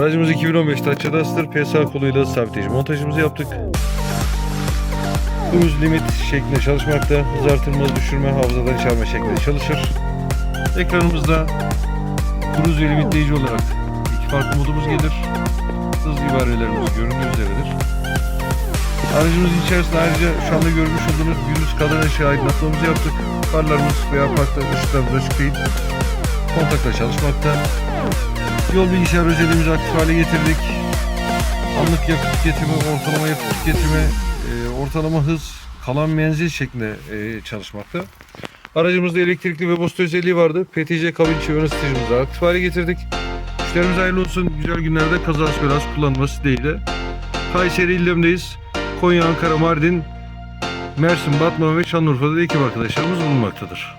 Aracımız 2015 Dacia Duster PSA koluyla sabitleyici montajımızı yaptık. Cruise limit şeklinde çalışmakta. Hız artırma, düşürme, hafızadan çarpma şeklinde çalışır. Ekranımızda cruise limitleyici olarak iki farklı modumuz gelir. Hız ibarelerimiz göründüğü üzeredir. Aracımızın içerisinde ayrıca şu anda görmüş olduğunuz gündüz kadran ışığı aydınlatmamızı yaptık. Farlarımız veya parkta ışıklarımız açık değil. Kontakla çalışmakta. Yol bilgisayar özelliğimizi aktif hale getirdik. Anlık yakıt tüketimi, ortalama yakıt tüketimi, e, ortalama hız, kalan menzil şeklinde e, çalışmakta. Aracımızda elektrikli ve bost özelliği vardı. PTC kabin içi ön ısıtıcımızı aktif hale getirdik. Müşterimiz hayırlı olsun. Güzel günlerde kazası belası kullanılması dileğiyle. Kayseri illemdeyiz. Konya, Ankara, Mardin, Mersin, Batman ve Şanlıurfa'da da ekip arkadaşlarımız bulunmaktadır.